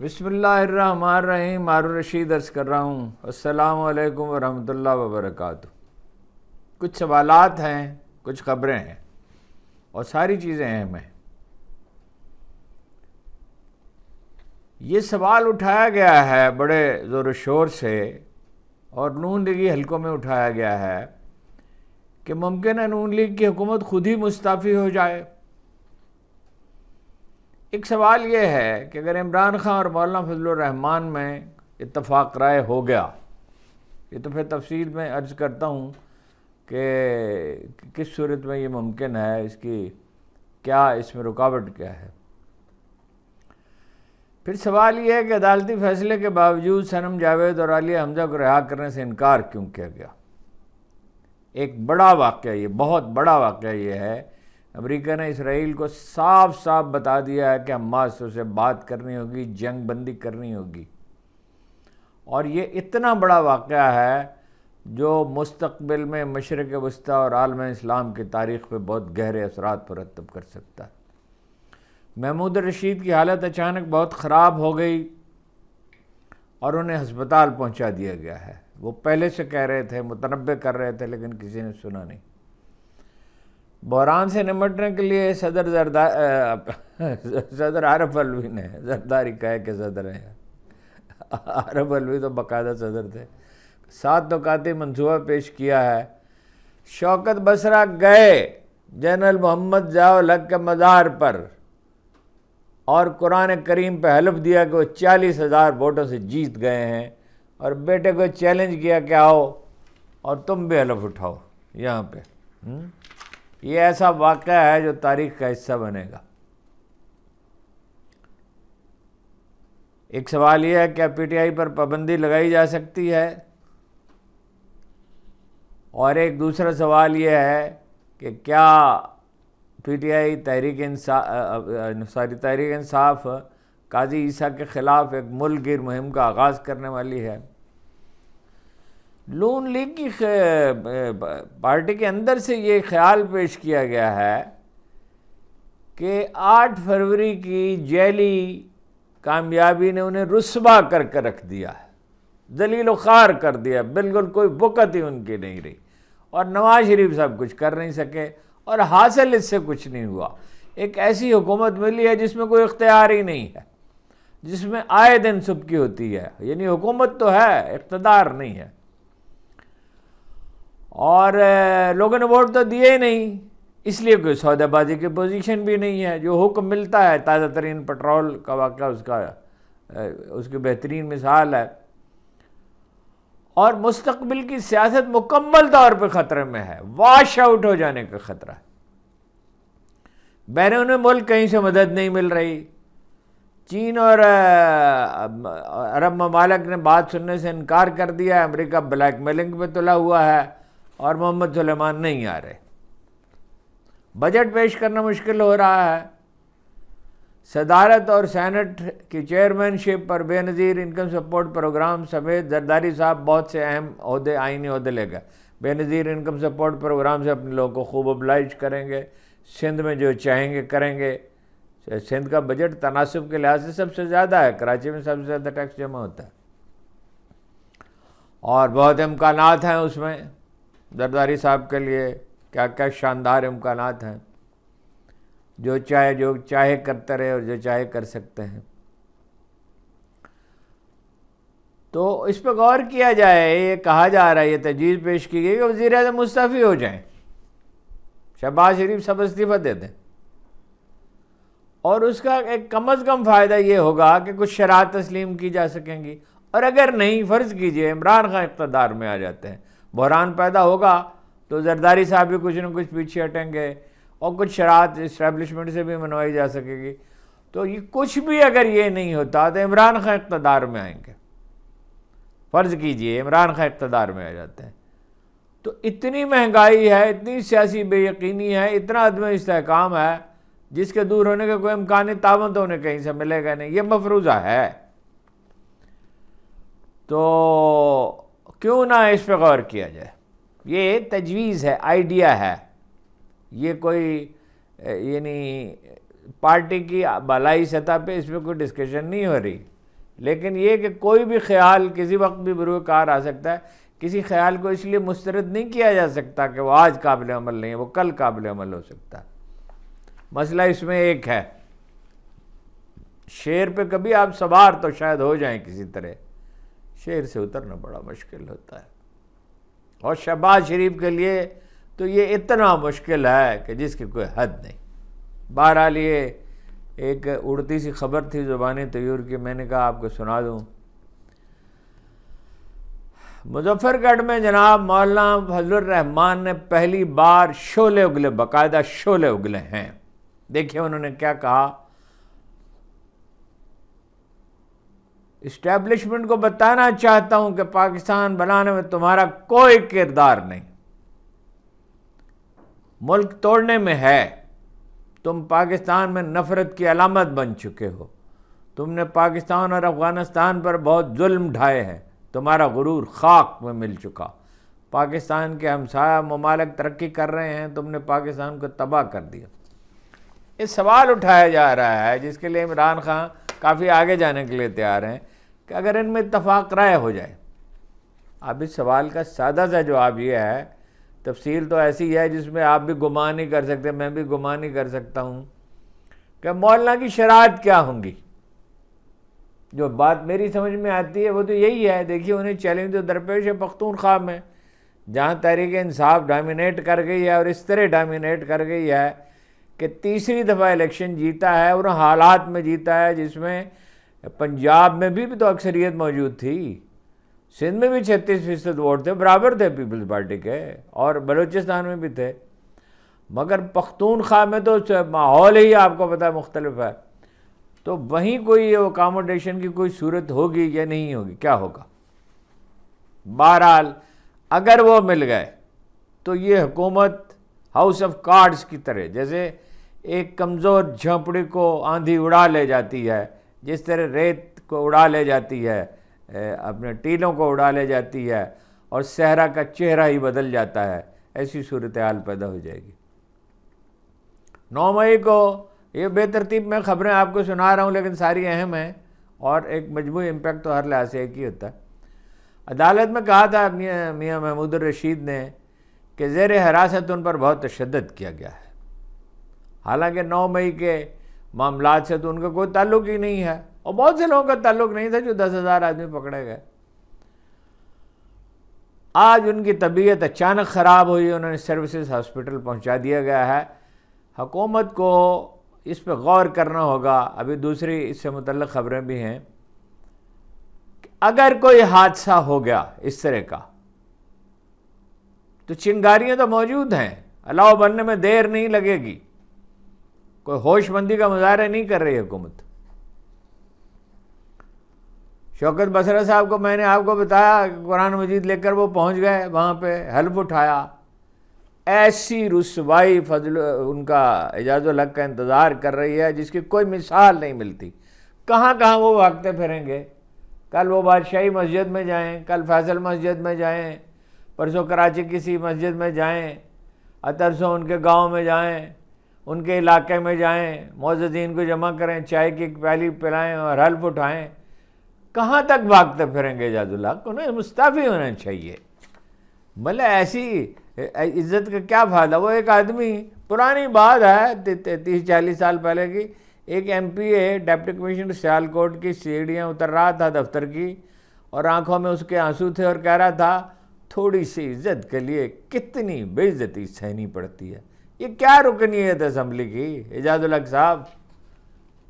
بسم اللہ الرحمن الرحیم مارو رشید عرض کر رہا ہوں۔ السلام علیکم ورحمۃ اللہ وبرکاتہ۔ کچھ سوالات ہیں، کچھ خبریں ہیں اور ساری چیزیں اہم ہیں یہ سوال اٹھایا گیا ہے بڑے زور و شور سے اور نون لیگی حلقوں میں اٹھایا گیا ہے کہ ممکن ہے نون لیگ کی حکومت خود ہی مستعفی ہو جائے۔ ایک سوال یہ ہے کہ اگر عمران خان اور مولانا فضل الرحمان میں اتفاق رائے ہو گیا، یہ تو پھر تفصیل میں عرض کرتا ہوں کہ کس صورت میں یہ ممکن ہے، اس کی کیا اس میں رکاوٹ کیا ہے؟ پھر سوال یہ ہے کہ عدالتی فیصلے کے باوجود سنم جاوید اور عالیہ حمزہ کو رہا کرنے سے انکار کیوں کیا گیا؟ ایک بڑا واقعہ یہ، بہت بڑا واقعہ یہ ہے امریکہ نے اسرائیل کو صاف صاف بتا دیا ہے کہ حماس سے بات کرنی ہوگی، جنگ بندی کرنی ہوگی۔ اور یہ اتنا بڑا واقعہ ہے جو مستقبل میں مشرق وسطیٰ اور عالم اسلام کی تاریخ پہ بہت گہرے اثرات مرتب کر سکتا ہے۔ محمود رشید کی حالت اچانک بہت خراب ہو گئی اور انہیں ہسپتال پہنچا دیا گیا ہے۔ وہ پہلے سے کہہ رہے تھے، متنبع کر رہے تھے، لیکن کسی نے سنا نہیں۔ بحران سے نمٹنے کے لیے صدر زردار صدر عارف الوی نے، زرداری کہے کہ صدر ہیں۔ عارف الوی تو باقاعدہ صدر تھے۔ سات نکاتی منصوبہ پیش کیا ہے۔ شوکت بسرا گئے۔ جنرل محمد ضیاء الحق کے مزار پر۔ اور قرآن کریم پہ حلف دیا کہ وہ چالیس ہزار ووٹوں سے جیت گئے ہیں۔ اور بیٹے کو چیلنج کیا کہ آؤ اور تم بھی حلف اٹھاؤ۔ یہاں پہ۔ یہ ایسا واقعہ ہے جو تاریخ کا حصہ بنے گا۔ ایک سوال یہ ہے کیا پی ٹی آئی پر پابندی لگائی جا سکتی ہے؟ اور ایک دوسرا سوال یہ ہے کہ کیا P T I Tehreek Insaf ساری تحریک انصاف قاضی عیسیٰ کے خلاف ایک ملک گیر مہم کا آغاز کرنے والی ہے؟ لون لیگ کی پارٹی کے اندر سے یہ خیال پیش کیا گیا ہے کہ آٹھ فروری کی جیلی کامیابی نے انہیں رسوا کر کے رکھ دیا ہے، دلیل و خار کر دیا بالکل کوئی بکت ہی ان کی نہیں رہی۔ اور نواز شریف صاحب کچھ کر نہیں سکے اور حاصل اس سے کچھ نہیں ہوا۔ ایک ایسی حکومت ملی ہے جس میں کوئی اختیار ہی نہیں ہے، جس میں آئے دن سبکی ہوتی ہے۔ یعنی حکومت تو ہے، اقتدار نہیں ہے۔ اور لوگوں نے ووٹ تو دیے ہی نہیں، اس لیے کوئی سودا بازی کی پوزیشن بھی نہیں ہے۔ جو حکم ملتا ہے، تازہ ترین پٹرول کا واقعہ، اس کا اس کی بہترین مثال ہے۔ اور مستقبل کی سیاست مکمل طور پہ خطرے میں ہے۔ واش آؤٹ ہو جانے کا خطرہ۔ ہے بیرون ملک کہیں سے مدد نہیں مل رہی۔ چین اور عرب ممالک نے بات سننے سے انکار کر دیا ہے۔ امریکہ بلیک میلنگ پہ تلا ہوا ہے۔ اور محمد سلیمان نہیں آ رہے۔ بجٹ پیش کرنا مشکل ہو رہا ہے۔ صدارت اور سینٹ کی چیئرمین شپ پر بے نظیر انکم سپورٹ پروگرام سمیت زرداری صاحب بہت سے اہم عہدے، آئینی عہدے لے گئے۔ بے نظیر انکم سپورٹ پروگرام سے اپنے لوگوں کو خوب ابلائج کریں گے۔ سندھ میں جو چاہیں گے کریں گے۔ سندھ کا بجٹ تناسب کے لحاظ سے سب سے زیادہ ہے۔ کراچی میں سب سے زیادہ ٹیکس جمع ہوتا ہے۔ اور بہت امکانات ہیں اس میں۔ زرداری صاحب کے لیے کیا کیا شاندار امکانات ہیں۔ جو چاہے جو چاہے کرتے رہے اور جو چاہے کر سکتے ہیں۔ تو اس پہ غور کیا جائے، یہ کہا جا رہا ہے، یہ تجویز پیش کی گئی کہ وزیر اعظم مستعفی ہو جائیں۔ شہباز شریف سب استعفیٰ دے دیں۔ اور اس کا ایک کم از کم فائدہ یہ ہوگا کہ کچھ شرائط تسلیم کی جا سکیں گی۔ اور اگر نہیں، فرض کیجیے، عمران خان اقتدار میں آ جاتے ہیں۔ بحران پیدا ہوگا تو زرداری صاحب بھی کچھ نہ کچھ پیچھے ہٹیں گے اور کچھ شرائط اسٹیبلشمنٹ سے بھی منوائی جا سکے گی۔ تو یہ کچھ بھی اگر یہ نہیں ہوتا تو عمران خان اقتدار میں آئیں گے۔ فرض کیجیے عمران خان اقتدار میں آ جاتے ہیں۔ تو اتنی مہنگائی ہے، اتنی سیاسی بے یقینی ہے، اتنا عدم استحکام ہے، جس کے دور ہونے کا کوئی امکانی تعاون تو انہیں کہیں سے ملے گا نہیں، یہ مفروضہ ہے۔ تو کیوں نہ اس پہ غور کیا جائے؟ یہ تجویز ہے آئیڈیا ہے۔ یہ کوئی یعنی پارٹی کی بالائی سطح پہ اس پہ کوئی ڈسکشن نہیں ہو رہی۔ لیکن یہ کہ کوئی بھی خیال کسی وقت بھی بروئے کار آ سکتا ہے، کسی خیال کو اس لیے مسترد نہیں کیا جا سکتا کہ وہ آج قابل عمل نہیں ہے، وہ کل قابل عمل ہو سکتا ہے۔ مسئلہ اس میں ایک ہے۔ شیر پہ کبھی آپ سوار تو شاید ہو جائیں کسی طرح۔ شیر سے اترنا بڑا مشکل ہوتا ہے۔ اور شہباز شریف کے لیے تو یہ اتنا مشکل ہے کہ جس کی کوئی حد نہیں۔ بہرحال یہ ایک اڑتی سی خبر تھی زبانی طیور کی، میں نے کہا آپ کو سنا دوں۔ مظفر گڑھ میں جناب مولانا فضل الرحمان نے پہلی بار شولے اگلے، باقاعدہ شولے اگلے ہیں۔ دیکھیں انہوں نے کیا کہا۔ اسٹیبلشمنٹ کو بتانا چاہتا ہوں کہ پاکستان بنانے میں تمہارا کوئی کردار نہیں۔ ملک توڑنے میں ہے۔ تم پاکستان میں نفرت کی علامت بن چکے ہو۔ تم نے پاکستان اور افغانستان پر بہت ظلم ڈھائے ہیں۔ تمہارا غرور خاک میں مل چکا۔ پاکستان کے ہمسایہ ممالک ترقی کر رہے ہیں۔ تم نے پاکستان کو تباہ کر دیا۔ یہ سوال اٹھایا جا رہا ہے، جس کے لیے عمران خان کافی آگے جانے کے لیے تیار ہیں۔ کہ اگر ان میں اتفاق رائے ہو جائے۔ اب اس سوال کا سادہ سا جواب یہ ہے، تفصیل تو ایسی ہے جس میں آپ بھی گمان نہیں کر سکتے، میں بھی گمان نہیں کر سکتا ہوں کہ مولانا کی شرائط کیا ہوں گی۔ جو بات میری سمجھ میں آتی ہے، وہ تو یہی ہے۔ دیکھیے، انہیں چیلنج تو درپیش ہے پختونخوا میں، جہاں تحریک انصاف ڈومینیٹ کر گئی ہے اور اس طرح ڈومینیٹ کر گئی ہے کہ تیسری دفعہ الیکشن جیتا ہے اور حالات میں جیتا ہے، جس میں پنجاب میں بھی تو اکثریت موجود تھی۔ سندھ میں بھی چھتیس فیصد ووٹ تھے، برابر تھے پیپلز پارٹی کے، اور بلوچستان میں بھی تھے۔ مگر پختونخوا میں تو ماحول ہی آپ کو پتا مختلف ہے۔ تو وہیں کوئی اکاموڈیشن کی کوئی صورت ہوگی یا نہیں ہوگی؟ کیا ہوگا؟ بہرحال، اگر وہ مل گئے، تو یہ حکومت ہاؤس آف کارڈز کی طرح، جیسے ایک کمزور جھونپڑی کو آندھی اڑا لے جاتی ہے جس طرح ریت کو اڑا لے جاتی ہے اپنے ٹیلوں کو اڑا لے جاتی ہے اور صحرا کا چہرہ ہی بدل جاتا ہے، ایسی صورتحال پیدا ہو جائے گی۔ نو مئی کو یہ بے ترتیب میں خبریں آپ کو سنا رہا ہوں، لیکن ساری اہم ہیں اور ایک مجموعی امپیکٹ تو ہر لحاظ سے ایک ہی ہوتا ہے۔ عدالت میں کہا تھا میاں محمود الرشید نے کہ زیر حراست ان پر بہت تشدد کیا گیا ہے۔ حالانکہ نو مئی کے معاملات سے تو ان کا کوئی تعلق ہی نہیں ہے۔ اور بہت سے لوگوں کا تعلق نہیں تھا جو دس ہزار آدمی پکڑے گئے۔ آج ان کی طبیعت اچانک خراب ہوئی، انہوں نے سروسز ہاسپٹل پہنچا دیا گیا ہے۔ حکومت کو اس پہ غور کرنا ہوگا۔ ابھی دوسری اس سے متعلق خبریں بھی ہیں۔ کہ اگر کوئی حادثہ ہو گیا اس طرح کا، تو چنگاریاں تو موجود ہیں۔ الاؤ بننے میں دیر نہیں لگے گی۔ کوئی ہوش مندی کا مظاہرہ نہیں کر رہی حکومت۔ شوکت بسرا صاحب کو میں نے آپ کو بتایا قرآن مجید لے کر وہ پہنچ گئے، وہاں پہ حلف اٹھایا۔ ایسی رسوائی فضل، ان کا اعجاز الحق کا انتظار کر رہی ہے جس کی کوئی مثال نہیں ملتی۔ کہاں کہاں وہ بھاگتے پھریں گے؟ کل وہ بادشاہی مسجد میں جائیں، کل فیصل مسجد میں جائیں، پرسوں کراچی کسی مسجد میں جائیں، اترسوں ان کے گاؤں میں جائیں۔ ان کے علاقے میں جائیں، معززین کو جمع کریں، چائے کی پیالی پلائیں اور حلف اٹھائیں۔ کہاں تک بھاگتے پھریں گے اعجاز الحق انہیں مستعفی ہونا چاہیے۔ مطلب ایسی عزت کا کیا فائدہ؟ وہ ایک آدمی، پرانی بات ہے، تیس چالیس سال پہلے کی، ایک M P A deputy commissioner, Sialkot کی، سیڑھیاں اتر رہا تھا دفتر کی اور آنکھوں میں اس کے آنسو تھے اور کہہ رہا تھا، تھوڑی سی عزت کے لیے کتنی بے عزتی سہنی پڑتی ہے۔ یہ کیا رکنیت ہے اسمبلی کی؟ اعجاز الگ صاحب،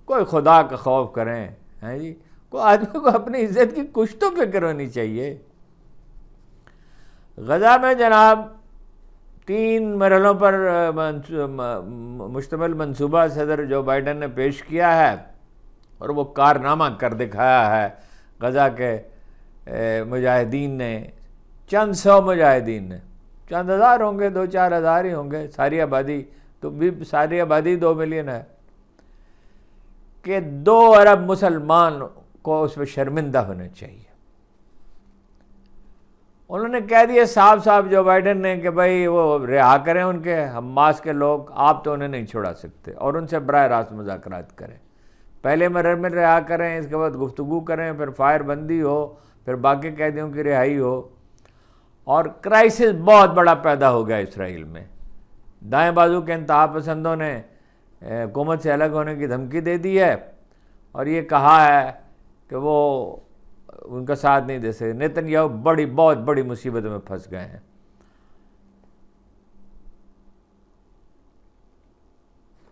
کوئی خدا کا خوف کریں، ہیں جی؟ کوئی آدمی کو اپنی عزت کی کچھ تو فکر ہونی چاہیے۔ غزہ میں جناب تین مرحلوں پر مشتمل منصوبہ صدر جو بائیڈن نے پیش کیا ہے اور وہ کارنامہ کر دکھایا ہے۔ غزہ کے مجاہدین نے، چند سو مجاہدین نے۔ چند ہزار ہوں گے، دو چار ہزار ہی ہوں گے، ساری آبادی۔ تو بھی ساری آبادی دو ملین ہے۔ کہ دو ارب مسلمان کو اس پہ شرمندہ ہونا چاہیے۔ انہوں نے کہہ دیا صاحب صاحب، جو بائیڈن نے کہ بھائی وہ رہا کریں ان کے، ہم ماس کے لوگ، آپ تو انہیں نہیں چھوڑا سکتے۔ اور ان سے براہ راست مذاکرات کریں۔ پہلے مرر میں رہا کریں، اس کے بعد گفتگو کریں، پھر فائر بندی ہو، پھر باقی قیدیوں کی رہائی ہو۔ اور کرائسس بہت بڑا پیدا ہو گیا اسرائیل میں۔ دائیں بازو کے انتہا پسندوں نے حکومت سے الگ ہونے کی دھمکی دے دی ہے۔ اور یہ کہا ہے کہ وہ ان کا ساتھ نہیں دے سکتے نیتن یاہو بڑی، بہت بڑی مصیبت میں پھنس گئے ہیں۔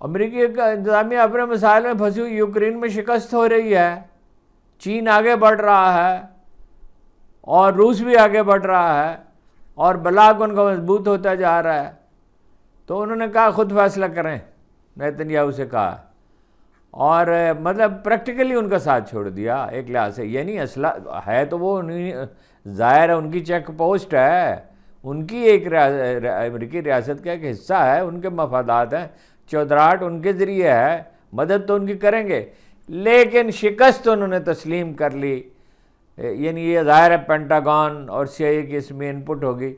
امریکی کا انتظامیہ اپنے مسائل میں پھنسی ہوئی یوکرین میں شکست ہو رہی ہے۔ چین آگے بڑھ رہا ہے۔ اور روس بھی آگے بڑھ رہا ہے اور بلاک ان کا مضبوط ہوتا جا رہا ہے۔ تو انہوں نے کہا، خود فیصلہ کریں نیتن یاہو سے کہا۔ اور مطلب پریکٹیکلی ان کا ساتھ چھوڑ دیا، ایک لحاظ سے۔ یعنی اسلحہ ہے تو وہ ظاہر ہے، ان کی چیک پوسٹ ہے۔ ان کی ایک امریکی ریاست کا ایک حصہ ہے، ان کے مفادات ہیں۔ چودراہٹ ان کے ذریعے ہے، مدد تو ان کی کریں گے۔ لیکن شکست انہوں نے تسلیم کر لی۔ یعنی یہ ظاہر ہے پینٹاگون اور سی آئی اے کی اس میں انپٹ ہوگی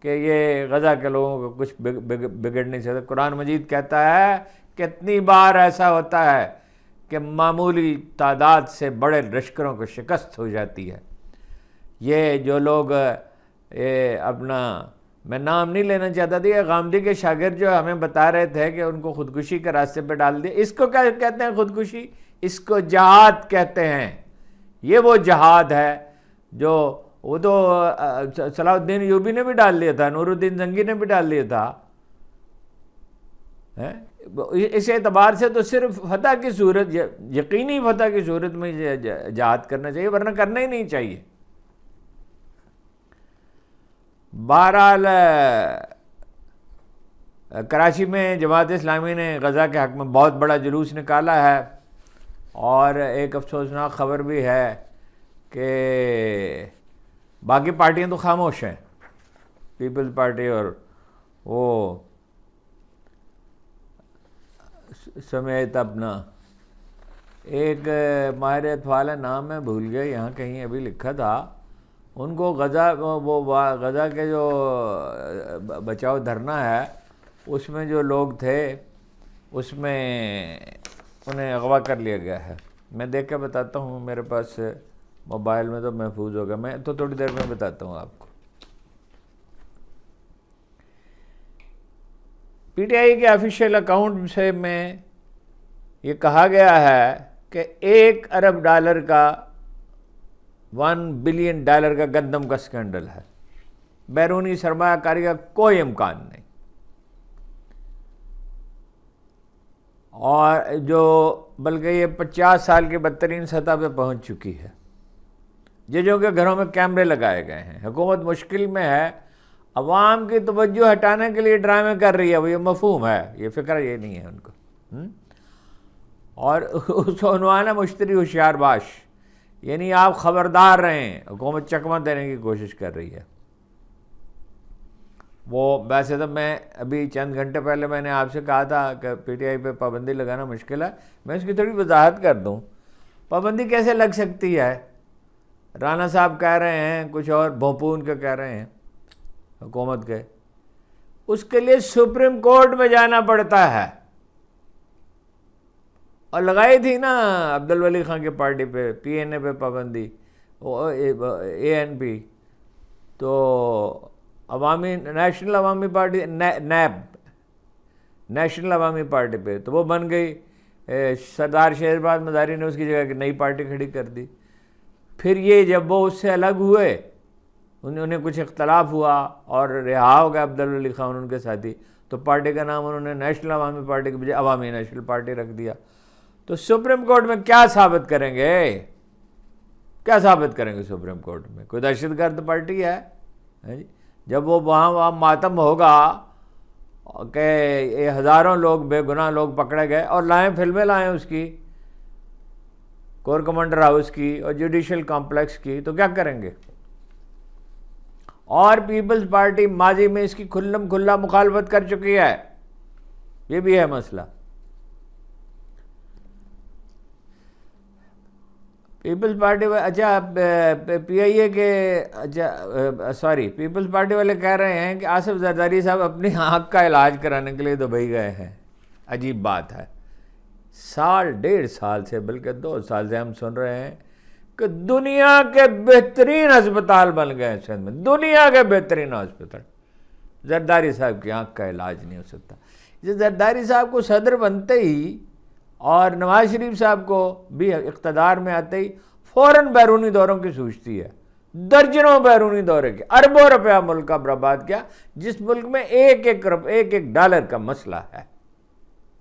کہ یہ غزہ کے لوگوں کو کچھ بگڑ نہیں سکتا۔ قرآن مجید کہتا ہے کتنی بار ایسا ہوتا ہے کہ معمولی تعداد سے بڑے لشکروں کو شکست ہو جاتی ہے۔ یہ جو لوگ یہ اپنا، میں نام نہیں لینا چاہتا تھا، یہ غامدی کے شاگرد جو ہمیں بتا رہے تھے کہ ان کو خودکشی کے راستے پہ ڈال دیا اس کو کیا کہتے ہیں خودکشی؟ اس کو جہاد کہتے ہیں۔ یہ وہ جہاد ہے جو وہ تو صلاح الدین یوبی نے بھی ڈال لیا تھا، نور الدین زنگی نے بھی ڈال لیا تھا اس اعتبار سے تو صرف فتح کی صورت یقینی فتح کی صورت میں جہاد کرنا چاہیے، ورنہ کرنا ہی نہیں چاہیے۔ بہرحال کراچی میں جماعت اسلامی نے غزہ کے حق میں بہت بڑا جلوس نکالا ہے۔ اور ایک افسوسناک خبر بھی ہے کہ باقی پارٹیاں تو خاموش ہیں۔ پیپلز پارٹی اور وہ سمیت اپنا۔ ایک ماہر اطفال نام میں بھول گیا، یہاں کہیں ابھی لکھا تھا۔ ان کو غزہ، وہ غزہ کے جو بچاؤ دھرنا ہے، اس میں جو لوگ تھے، اس میں انہیں اغوا کر لیا گیا ہے۔ میں دیکھ کے بتاتا ہوں، میرے پاس موبائل میں تو محفوظ ہوگا میں تو تھوڑی دیر میں بتاتا ہوں آپ کو۔ پی ٹی آئی کے آفیشیل اکاؤنٹ سے میں یہ کہا گیا ہے کہ ایک ارب ڈالر کا ون بلین ڈالر کا گندم کا سکینڈل ہے۔ بیرونی سرمایہ کاری کا کوئی امکان نہیں۔ اور جو بلکہ یہ پچاس سال کی بدترین سطح پہ پہنچ چکی ہے۔ ججوں کے گھروں میں کیمرے لگائے گئے ہیں۔ حکومت مشکل میں ہے۔ عوام کی توجہ ہٹانے کے لیے ڈرامے کر رہی ہے۔ وہ یہ مفہوم ہے۔ یہ فکر یہ نہیں ہے ان کو۔ اور اس کو عنوان ہے مشتری ہوشیار باش۔ یعنی آپ خبردار رہیں۔ حکومت چکمہ دینے کی کوشش کر رہی ہے۔ وہ ویسے تو میں ابھی چند گھنٹے پہلے میں نے آپ سے کہا تھا کہ پی ٹی آئی پہ پابندی لگانا مشکل ہے۔ میں اس کی تھوڑی وضاحت کر دوں۔ پابندی کیسے لگ سکتی ہے؟ رانا صاحب کہہ رہے ہیں، کچھ اور بھوپون کے کہہ رہے ہیں، حکومت کے۔ اس کے لیے سپریم کورٹ میں جانا پڑتا ہے۔ اور لگائی تھی نا عبد الولی خان کے پارٹی پہ، پی این اے پہ پابندی اے این پی۔ تو Awami National Awami Party NAB National Awami Party پہ تو وہ بن گئی سردار شہرباز مزاری نے اس کی جگہ نئی پارٹی کھڑی کر دی۔ پھر یہ جب وہ اس سے الگ ہوئے، انہیں کچھ اختلاف ہوا اور رہا ہو گیا عبدالعلی خان ان کے ساتھی، تو پارٹی کا نام انہوں نے نیشنل عوامی پارٹی کے بجائے عوامی نیشنل پارٹی رکھ دیا۔ تو سپریم کورٹ میں کیا ثابت کریں گے؟ کیا ثابت کریں گے سپریم کورٹ میں؟ کوئی دہشت گرد پارٹی ہے؟ ہاں جی؟ جب وہ وہاں وہاں ماتم ہوگا کہ یہ ہزاروں لوگ بے گناہ لوگ پکڑے گئے اور لائیں، فلمیں لائیں اس کی، کور کمانڈر ہاؤس کی اور جوڈیشل کمپلیکس کی، تو کیا کریں گے؟ اور پیپلز پارٹی ماضی میں اس کی کھلم کھلا مخالفت کر چکی ہے۔ یہ بھی ہے مسئلہ۔ پیپلز پارٹی اچھا پی آئی اے کے اچھا سوری پیپلز پارٹی والے کہہ رہے ہیں کہ آصف زرداری صاحب اپنی آنکھ کا علاج کرانے کے لیے دبئی گئے ہیں عجیب بات ہے سال ڈیڑھ سال سے بلکہ دو سال سے ہم سن رہے ہیں کہ دنیا کے بہترین ہسپتال بن گئے سندھ میں دنیا کے بہترین ہسپتال زرداری صاحب کی آنکھ کا علاج نہیں ہو سکتا زرداری صاحب کو صدر بنتے ہی اور نواز شریف صاحب کو بھی اقتدار میں آتے ہی فوراً بیرونی دوروں کی سوچتی ہے۔ درجنوں بیرونی دورے کے۔ اربوں روپیہ ملک کا برباد کیا۔ جس ملک میں ایک ایک ایک ایک ڈالر کا مسئلہ ہے۔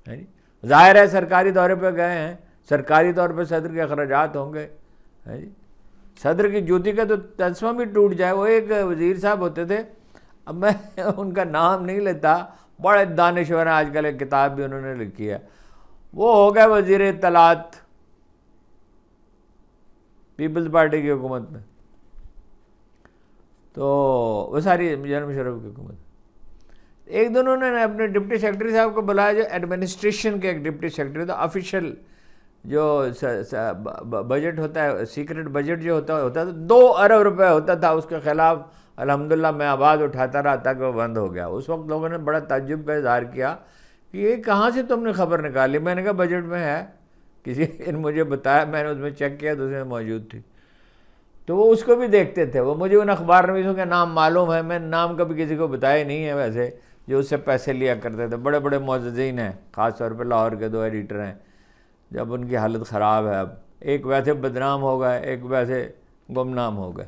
جی؟ ظاہر ہے سرکاری دورے پہ گئے ہیں۔ سرکاری طور پہ صدر کے اخراجات ہوں گے۔ جی؟ صدر کی جوتی کا تو تسمہ بھی ٹوٹ جائے۔ وہ ایک وزیر صاحب ہوتے تھے۔ اب میں ان کا نام نہیں لیتا۔ بڑے دانشور ہیں۔ آج کل ایک کتاب بھی انہوں نے لکھی ہے۔ وہ ہو گئے وزیر اطلاعات پیپلز پارٹی کی حکومت میں۔ تو وہ ساری جنرل مشرف کی حکومت۔ ایک دن انہوں نے اپنے ڈپٹی سیکرٹری صاحب کو بلایا، جو ایڈمنسٹریشن کے ایک ڈپٹی سیکرٹری تھا آفیشیل جو بجٹ ہوتا ہے سیکرٹ بجٹ جو ہوتا ہوتا تھا دو ارب روپے ہوتا تھا اس کے خلاف۔ الحمدللہ میں آواز اٹھاتا رہا تھا کہ وہ بند ہو گیا۔ اس وقت لوگوں نے بڑا تعجب کا اظہار کیا۔ کہ یہ کہاں سے تم نے خبر نکالی میں نے کہا بجٹ میں ہے۔ کسی نے مجھے بتایا، میں نے اس میں چیک کیا تو اس میں موجود تھی۔ تو وہ اس کو بھی دیکھتے تھے۔ وہ مجھے ان اخبار نویسوں کے نام معلوم ہے میں نام کبھی کسی کو بتایا نہیں ہے ویسے، جو اس سے پیسے لیا کرتے تھے۔ بڑے بڑے معززین ہیں، خاص طور پہ لاہور کے دو ایڈیٹر ہیں۔ جب ان کی حالت خراب ہے، اب ایک ویسے بدنام ہو گئے، ایک ویسے گمنام ہو گئے۔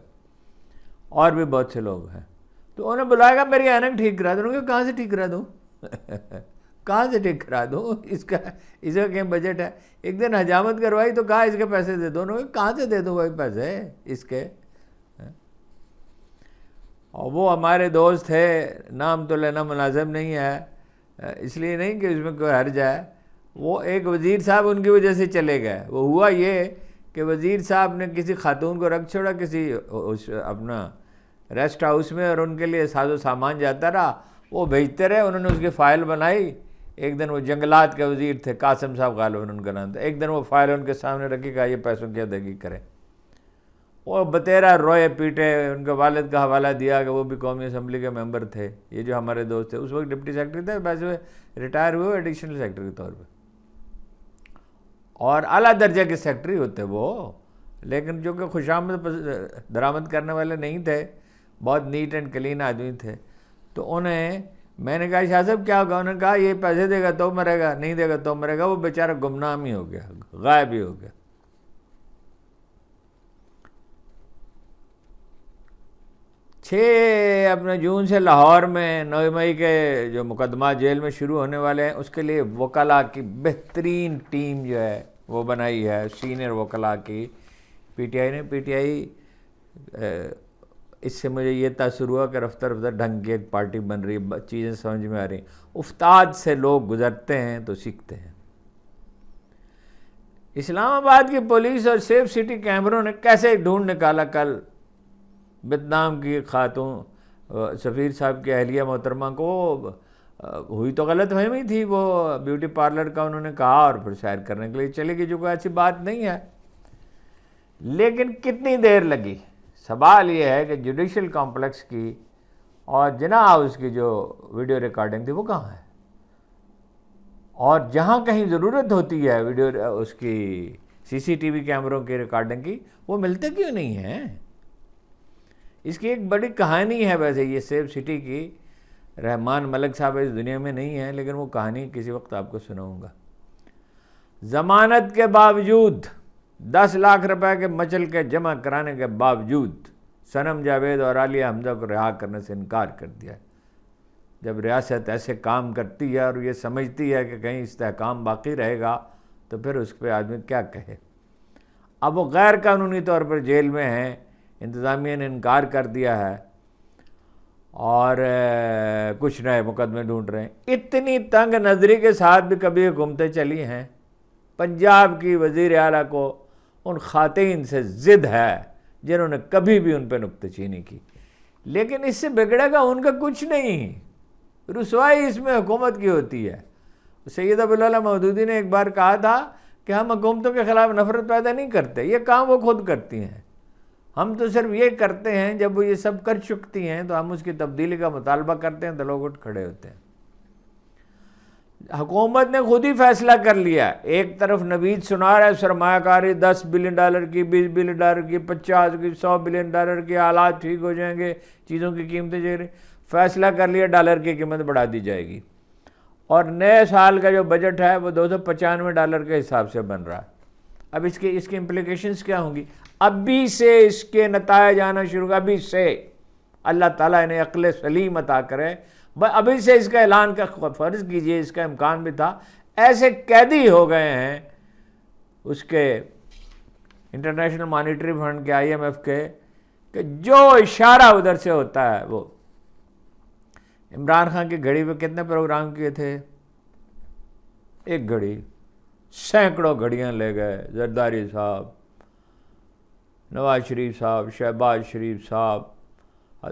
اور بھی بہت سے لوگ ہیں۔ تو انہوں نے بلایا گا میری اینک ٹھیک کرا دوں کہ کہاں سے ٹھیک کرا دوں؟ کہاں سے ٹھیک کرا دوں اس کا اس کا کہیں بجٹ ہے؟ ایک دن حجامت کروائی تو کہا اس کے پیسے دے دو۔ کہاں سے دے دوں بھائی پیسے؟ اس کے۔ اور وہ ہمارے دوست تھے نام تو لینا ملازم نہیں ہے۔ اس لیے نہیں کہ اس میں کوئی حرج ہے۔ وہ ایک وزیر صاحب ان کی وجہ سے چلے گئے۔ وہ ہوا یہ کہ وزیر صاحب نے کسی خاتون کو رکھ چھوڑا، کسی اپنا ریسٹ ہاؤس میں اور ان کے لیے ساز و سامان جاتا رہا۔ وہ بھیجتے رہے، انہوں نے اس کی فائل بنائی۔ ایک دن وہ جنگلات کے وزیر تھے، قاسم صاحب غالب ان کا نام تھا ایک دن وہ فائل ان کے سامنے رکھی، کہا یہ پیسوں کی ادائیگی کرے وہ بتیرا روئے پیٹے ان کے والد کا حوالہ دیا کہ وہ بھی قومی اسمبلی کے ممبر تھے۔ یہ جو ہمارے دوست تھے، اس وقت ڈپٹی سیکرٹری تھے ویسے ریٹائر ہوئے ایڈیشنل سیکرٹری کے طور پہ۔ اور اعلیٰ درجے کے سیکرٹری ہوتے وہ، لیکن جو کہ خوش آمد درآمد کرنے والے نہیں تھے، بہت نیٹ اینڈ کلین آدمی تھے۔ تو انہیں میں نے کہا، شاہ صاحب، کیا ہوگا؟ انہوں نے کہا، یہ پیسے دے گا تو مرے گا، نہیں دے گا تو مرے گا۔ وہ بیچارہ گمنام ہی ہو گیا، غائب ہی ہو گیا۔ چھ اپنے جون سے لاہور میں نو مئی کے جو مقدمات جیل میں شروع ہونے والے ہیں، اس کے لیے وکلا کی بہترین ٹیم جو ہے، وہ بنائی ہے، سینئر وکلا کی۔ پی ٹی آئی نے، پی ٹی آئی اس سے مجھے یہ تاثر ہوا کہ رفتہ رفتہ ڈھنگ کی ایک پارٹی بن رہی ہے، چیزیں سمجھ میں آ رہی ہیں۔ افتاد سے لوگ گزرتے ہیں تو سیکھتے ہیں۔ اسلام آباد کی پولیس اور سیف سٹی کیمروں نے کیسے ڈھونڈ نکالا کل؟ بدنام کی خاتون سفیر صاحب کی اہلیہ محترمہ کو ہوئی تو غلط فہمی تھی۔ وہ بیوٹی پارلر کا انہوں نے کہا اور پھر سیر کرنے کے لیے چلے گی، جو کوئی ایسی بات نہیں ہے۔ لیکن کتنی دیر لگی؟ سوال یہ ہے کہ جوڈیشل کمپلیکس کی اور جنا ہاؤس کی جو ویڈیو ریکارڈنگ تھی وہ کہاں ہے؟ اور جہاں کہیں ضرورت ہوتی ہے ویڈیو اس کی سی سی ٹی وی کیمروں کی ریکارڈنگ کی، وہ ملتے کیوں نہیں ہیں؟ اس کی ایک بڑی کہانی ہے ویسے، یہ سیف سٹی کی رحمان ملک صاحب اس دنیا میں نہیں ہے لیکن وہ کہانی کسی وقت آپ کو سناؤں گا۔ ضمانت کے باوجود دس لاکھ روپے کے مچل کے جمع کرانے کے باوجود سنم جاوید اور عالیہ حمزہ کو رہا کرنے سے انکار کر دیا جب ریاست ایسے کام کرتی ہے اور یہ سمجھتی ہے کہ کہیں استحکام باقی رہے گا، تو پھر اس پہ آدمی کیا کہے؟ اب وہ غیر قانونی طور پر جیل میں ہیں، انتظامیہ نے انکار کر دیا ہے اور کچھ نئے مقدمے ڈھونڈ رہے ہیں۔ اتنی تنگ نظری کے ساتھ بھی کبھی حکومتیں چلی ہیں۔ پنجاب کی وزیر اعلیٰ کو ان خواتین سے ضد ہے جنہوں نے کبھی بھی ان پہ نکتہ چینی کی۔ لیکن اس سے بگڑے گا ان کا کچھ نہیں۔ رسوائی اس میں حکومت کی ہوتی ہے۔ سید ابواللہ مودودی نے ایک بار کہا تھا کہ ہم حکومتوں کے خلاف نفرت پیدا نہیں کرتے، یہ کام وہ خود کرتی ہیں۔ ہم تو صرف یہ کرتے ہیں، جب وہ یہ سب کر چکتی ہیں تو ہم اس کی تبدیلی کا مطالبہ کرتے ہیں تو لوگ اٹھ کھڑے ہوتے ہیں۔ حکومت نے خود ہی فیصلہ کر لیا ایک طرف نوید سنا رہا ہے، سرمایہ کاری دس بلین ڈالر کی، بیس بلین ڈالر کی، پچاس کی، سو بلین ڈالر کے حالات ٹھیک ہو جائیں گے، چیزوں کی قیمتیں جائیں رہی فیصلہ کر لیا، ڈالر کی قیمت بڑھا دی جائے گی۔ اور نئے سال کا جو بجٹ ہے، وہ دو سو پچانوے ڈالر کے حساب سے بن رہا ہے۔ اب اس کی اس کی امپلیکیشنز کیا ہوں گی؟ ابھی سے اس کے نتائج آنا شروع، ابھی سے۔ اللہ تعالیٰ انہیں عقل سلیم عطا کرے۔ ابھی سے اس کا اعلان کا فرض کیجیے، اس کا امکان بھی تھا۔ ایسے قیدی ہو گئے ہیں اس کے انٹرنیشنل مانیٹری فنڈ کے آئی ایم ایف کے کہ جو اشارہ ادھر سے ہوتا ہے وہ۔ عمران خان کی گھڑی پہ کتنے پروگرام کیے تھے؟ ایک گھڑی۔ سینکڑوں گھڑیاں لے گئے۔ زرداری صاحب، نواز شریف صاحب، شہباز شریف صاحب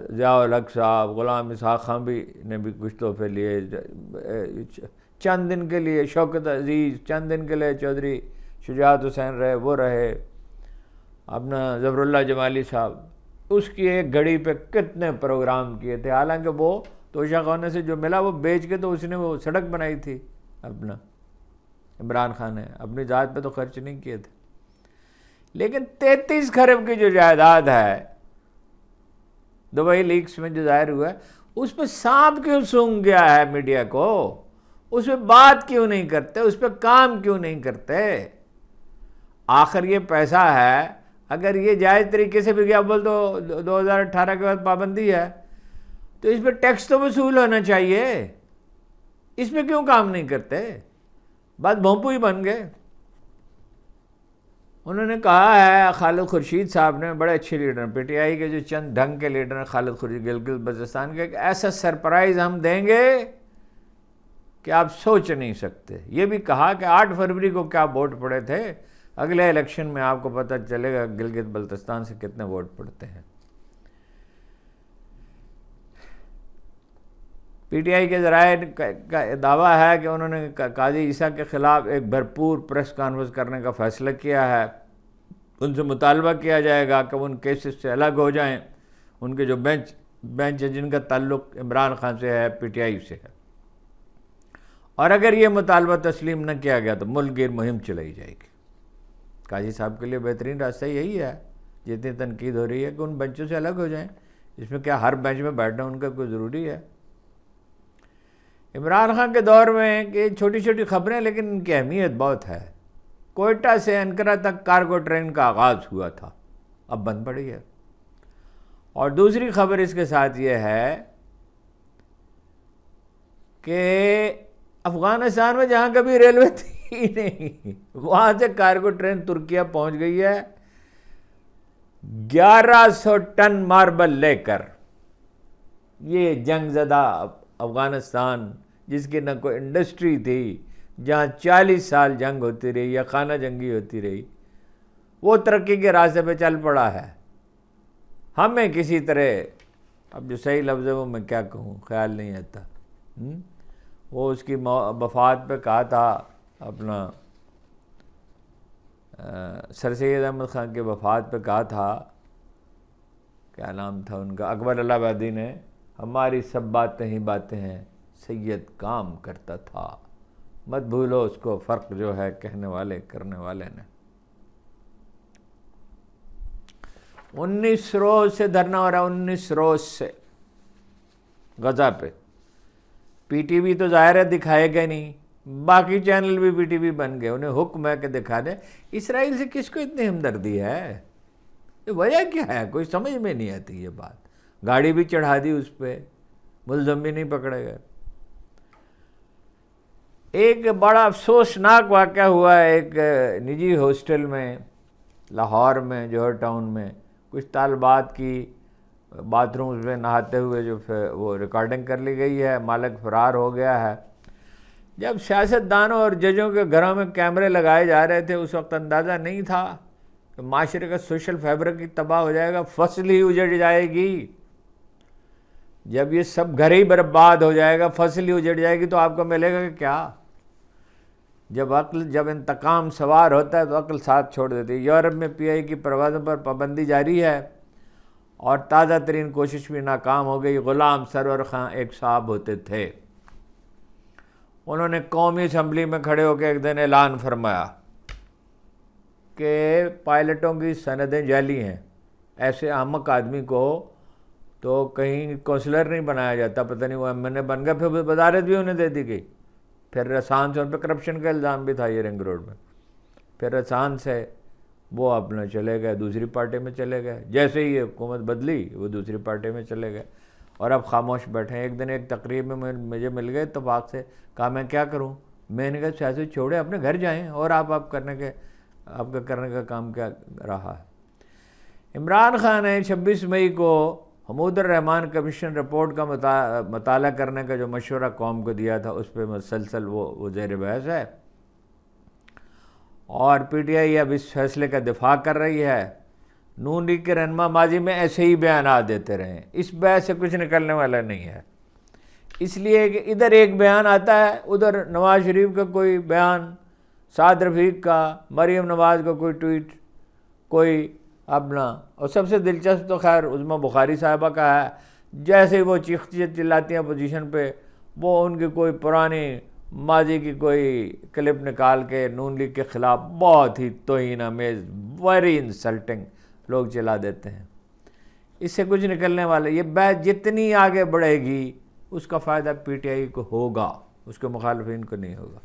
ضیاء الحق صاحب، غلام اسحاق خان بھی نے بھی کچھ تحفے لیے۔ چند دن کے لیے شوکت عزیز، چند دن کے لیے چودھری شجاعت حسین رہے، وہ رہے۔ اپنا ظفر اللہ جمالی صاحب، اس کی ایک گھڑی پہ کتنے پروگرام کیے تھے؟ حالانکہ وہ توشہ خانے سے جو ملا وہ بیچ کے تو اس نے وہ سڑک بنائی تھی۔ اپنا عمران خان نے اپنی ذات پہ تو خرچ نہیں کیے تھے۔ لیکن تینتیس خرب کی جو جائیداد ہے دبئی لیکس میں جو ظاہر ہوا ہے، اس پہ سانپ کیوں سونگ گیا ہے میڈیا کو؟ اس پہ بات کیوں نہیں کرتے؟ اس پہ کام کیوں نہیں کرتے؟ آخر یہ پیسہ ہے، اگر یہ جائز طریقے سے بھی گیا بول تو دو ہزار اٹھارہ کے بعد پابندی ہے۔ تو اس پہ ٹیکس تو وصول ہونا چاہیے۔ اس پہ کیوں کام نہیں کرتے؟ بات بھونپو ہی بن گئے۔ انہوں نے کہا ہے خالد خورشید صاحب نے بڑے اچھے لیڈر ہیں۔ پی ٹی آئی کے جو چند ڈھنگ کے لیڈر ہیں، خالد خورشید، گلگل بلتستان کے ایسا سرپرائز ہم دیں گے کہ آپ سوچ نہیں سکتے۔ یہ بھی کہا کہ آٹھ فروری کو کیا ووٹ پڑے تھے؟ اگلے الیکشن میں آپ کو پتہ چلے گا گلگت بلتستان سے کتنے ووٹ پڑتے ہیں۔ پی ٹی آئی کے ذرائع کا دعویٰ ہے کہ انہوں نے قاضی عیسیٰ کے خلاف ایک بھرپور پریس کانفرنس کرنے کا فیصلہ کیا ہے۔ ان سے مطالبہ کیا جائے گا کہ وہ ان کیسز سے الگ ہو جائیں۔ ان کے جو بینچ بینچ ہے جن کا تعلق عمران خان سے ہے، پی ٹی آئی سے ہے۔ اور اگر یہ مطالبہ تسلیم نہ کیا گیا تو ملک گیر مہم چلائی جائے گی۔ قاضی صاحب کے لیے بہترین راستہ یہی ہے، جتنی تنقید ہو رہی ہے کہ ان بینچوں سے الگ ہو جائیں۔ اس میں کیا ہر بینچ میں بیٹھنا ان کا کوئی ضروری ہے؟ عمران خان کے دور میں کہ چھوٹی چھوٹی خبریں، لیکن ان کی اہمیت بہت ہے۔ کوئٹہ سے انکرا تک کارگو ٹرین کا آغاز ہوا تھا۔ اب بند پڑی ہے۔ اور دوسری خبر اس کے ساتھ یہ ہے کہ افغانستان میں جہاں کبھی ریلوے تھی نہیں، وہاں سے کارگو ٹرین ترکیہ پہنچ گئی ہے۔ گیارہ سو ٹن ماربل لے کر یہ جنگ زدہ افغانستان جس کی نہ کوئی انڈسٹری تھی، جہاں چالیس سال جنگ ہوتی رہی یا خانہ جنگی ہوتی رہی، وہ ترقی کے راستے پہ چل پڑا ہے۔ ہمیں کسی طرح، اب جو صحیح لفظ ہے وہ میں کیا کہوں، خیال نہیں آتا۔ وہ اس کی وفات پہ کہا تھا اپنا سر سید احمد خان کے وفات پہ کہا تھا۔ کیا نام تھا ان کا؟ اکبر اللہ آبادی نے۔ ہماری سب باتیں ہی باتیں ہیں۔ سید کام کرتا تھا۔ مت بھولو اس کو فرق جو ہے کہنے والے، کرنے والے نے۔ انیس روز سے دھرنا ہو رہا ہے، انیس روز سے۔ غزہ پہ۔ پی ٹی وی تو ظاہر ہے دکھائے گا نہیں۔ باقی چینل بھی پی ٹی وی بن گئے۔ انہیں حکم ہے کہ دکھا دیں۔ اسرائیل سے کس کو اتنی ہمدردی ہے؟ وجہ کیا ہے؟ کوئی سمجھ میں نہیں آتی یہ بات۔ گاڑی بھی چڑھا دی اس پہ۔ ملزم بھی نہیں پکڑے گئے۔ ایک بڑا افسوسناک واقعہ ہوا ہے، ایک نجی ہاسٹل میں، لاہور میں، جوہر ٹاؤن میں۔ کچھ طالبات کی باتھ رومز میں نہاتے ہوئے جو وہ ریکارڈنگ کر لی گئی ہے، مالک فرار ہو گیا ہے۔ جب سیاست دانوں اور ججوں کے گھروں میں کیمرے لگائے جا رہے تھے، اس وقت اندازہ نہیں تھا کہ معاشرے کا سوشل فیبرک ہی تباہ ہو جائے گا، فصل ہی اجڑ جائے گی۔ جب یہ سب گھر ہی برباد ہو جائے گا، فصل ہی اجڑ جائے گی، تو آپ کو ملے گا کہ کیا؟ جب عقل، جب انتقام سوار ہوتا ہے تو عقل ساتھ چھوڑ دیتی ہے۔ یورپ میں پی آئی کی پروازوں پر پابندی جاری ہے اور تازہ ترین کوشش بھی ناکام ہو گئی۔ غلام سرور خان ایک صاحب ہوتے تھے۔ انہوں نے قومی اسمبلی میں کھڑے ہو کے ایک دن اعلان فرمایا کہ پائلٹوں کی سندیں جعلی ہیں۔ ایسے احمق آدمی کو تو کہیں کونسلر نہیں بنایا جاتا۔ پتہ نہیں وہ ایم این اے بن گیا پھر بدارت بھی انہیں دے دی گئی۔ پھر رسان سے ان پہ کرپشن کا الزام بھی تھا یہ رنگ روڈ میں۔ پھر رسان سے وہ اپنا چلے گئے، دوسری پارٹی میں چلے گئے۔ جیسے ہی حکومت بدلی، وہ دوسری پارٹی میں چلے گئے۔ اور اب خاموش بیٹھے ہیں، ایک دن ایک تقریب میں مجھے مل گئے اتفاق سے، کہا میں کیا کروں؟ میں نے کہا سیاسی چھوڑے اپنے گھر جائیں اور آپ آپ کرنے کے آپ کا کرنے کا کام کیا رہا ہے؟ عمران خان نے چھبیس مئی کو حمود الرحمان کمیشن رپورٹ کا مطالعہ کرنے کا جو مشورہ قوم کو دیا تھا، اس پہ مسلسل وہ زیر بحث ہے۔ اور پی ٹی آئی اب اس فیصلے کا دفاع کر رہی ہے۔ نون لیگ کے رہنما ماضی میں ایسے ہی بیانات دیتے رہے۔ اس بحث سے کچھ نکلنے والا نہیں ہے۔ اس لیے کہ ادھر ایک بیان آتا ہے، ادھر نواز شریف کا کوئی بیان سعد رفیق کا، مریم نواز کا کوئی ٹویٹ، کوئی اپنا۔ اور سب سے دلچسپ تو خیر عظمہ بخاری صاحبہ کا ہے، جیسے وہ چیخ چلاتی ہیں پوزیشن پہ، وہ ان کی کوئی پرانی ماضی کی کوئی کلپ نکال کے نون لیگ کے خلاف بہت ہی توہین، امیز ویری انسلٹنگ لوگ چلا دیتے ہیں۔ اس سے کچھ نکلنے والے، یہ بحث جتنی آگے بڑھے گی، اس کا فائدہ پی ٹی آئی کو ہوگا، اس کے مخالفین کو نہیں ہوگا۔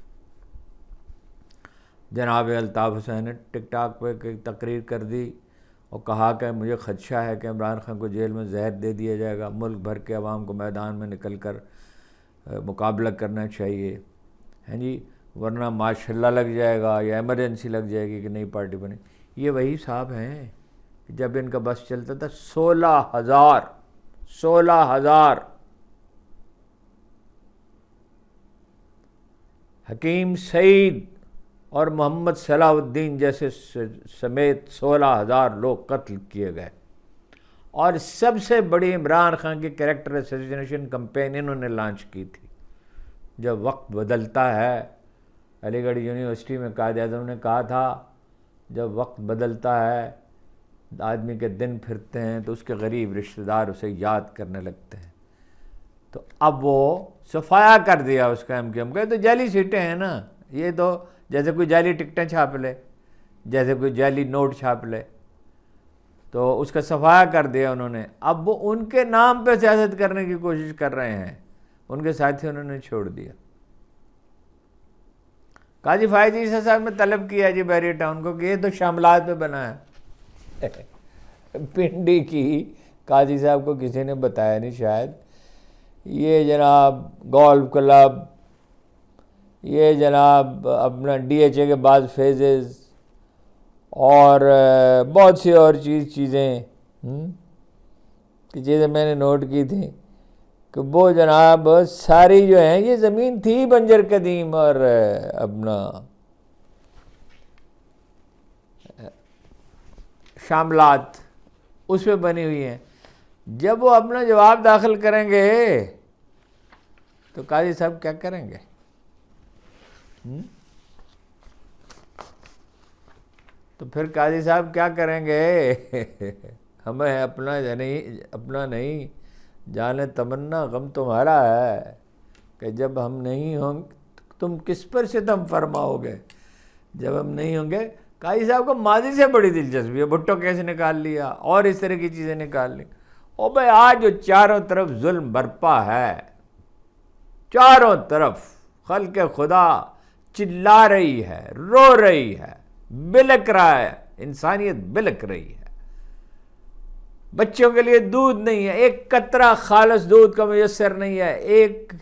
جناب الطاف حسین نے ٹک ٹاک پہ تقریر کر دی۔ اور کہا کہ مجھے خدشہ ہے کہ عمران خان کو جیل میں زہر دے دیا جائے گا۔ ملک بھر کے عوام کو میدان میں نکل کر مقابلہ کرنا چاہیے۔ ہیں جی؟ ورنہ ماشاء اللہ لگ جائے گا یا ایمرجنسی لگ جائے گی کہ نئی پارٹی بنے یہ وہی صاحب ہیں جب ان کا بس چلتا تھا، سولہ ہزار سولہ ہزار۔ حکیم سعید اور محمد صلاح الدین جیسے سمیت سولہ ہزار لوگ قتل کیے گئے۔ اور سب سے بڑی عمران خان کی کریکٹر ایسوسینیشن کمپین انہوں نے لانچ کی تھی۔ جب وقت بدلتا ہے، علی گڑھ یونیورسٹی میں قائد اعظم نے کہا تھا، جب وقت بدلتا ہے، آدمی کے دن پھرتے ہیں تو اس کے غریب رشتہ دار اسے یاد کرنے لگتے ہیں۔ تو اب وہ صفایا کر دیا اس کا ایم کیو ایم کا تو جعلی سیٹیں ہیں نا، یہ تو جیسے کوئی جعلی ٹکٹیں چھاپ لے، جیسے کوئی جعلی نوٹ چھاپ لے۔ تو اس کا صفایا کر دیا انہوں نے۔ اب وہ ان کے نام پہ سیاست کرنے کی کوشش کر رہے ہیں۔ ان کے ساتھی انہوں نے چھوڑ دیا۔ قاضی فائد عیسیٰ صاحب نے طلب کیا جی بیری ٹاؤن کو کہ یہ تو شاملات پہ بنا ہے۔ پنڈی کی قاضی صاحب کو کسی نے بتایا نہیں شاید۔ یہ جناب گولف کلب یہ جناب اپنا ڈی ایچ اے کے بعض فیزز اور بہت سی اور چیز، چیزیں کہ چیزیں میں نے نوٹ کی تھیں کہ وہ جناب ساری جو ہیں، یہ زمین تھی بنجر قدیم اور اپنا، شاملات اس پہ بنی ہوئی ہیں۔ جب وہ اپنا جواب داخل کریں گے تو قاضی صاحب کیا کریں گے؟ تو پھر قاضی صاحب کیا کریں گے؟ ہمیں اپنا نہیں اپنا نہیں جانے تمنا غم تمہارا ہے کہ جب ہم نہیں ہوں، تم کس پر ستم فرماؤ گے؟ جب ہم نہیں ہوں گے، قاضی صاحب کو ماضی سے بڑی دلچسپی ہے، بھٹو کیسے نکال لیا، اور اس طرح کی چیزیں نکال لی او بھائی، آج جو چاروں طرف ظلم برپا ہے، چاروں طرف خلق خدا چلا رہی ہے، رو رہی ہے، بلک رہا ہے، انسانیت بلک رہی ہے۔ بچوں کے لیے دودھ نہیں ہے، ایک قطرہ خالص دودھ کا میسر نہیں ہے، ایک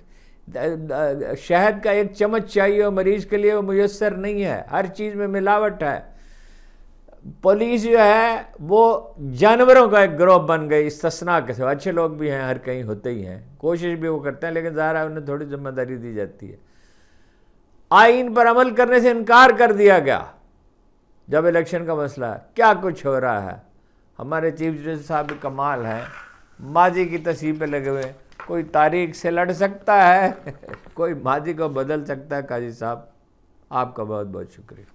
شہد کا ایک چمچ چاہیے اور مریض کے لیے وہ میسر نہیں ہے۔ ہر چیز میں ملاوٹ ہے۔ پولیس جو ہے، وہ جانوروں کا ایک گروہ بن گئی استثناء کے سوا۔ اچھے لوگ بھی ہیں، ہر کہیں ہوتے ہی ہیں۔ کوشش بھی وہ کرتے ہیں، لیکن ظاہر ہے انہیں تھوڑی ذمہ داری دی جاتی ہے۔ آئین پر عمل کرنے سے انکار کر دیا گیا۔ جب الیکشن کا مسئلہ ہے، کیا کچھ ہو رہا ہے؟ ہمارے چیف جسٹس صاحب کمال ہیں۔ ماضی کی تصویر پہ لگے ہوئے۔ کوئی تاریخ سے لڑ سکتا ہے؟ کوئی ماضی کو بدل سکتا ہے؟ قاضی صاحب، آپ کا بہت بہت شکریہ۔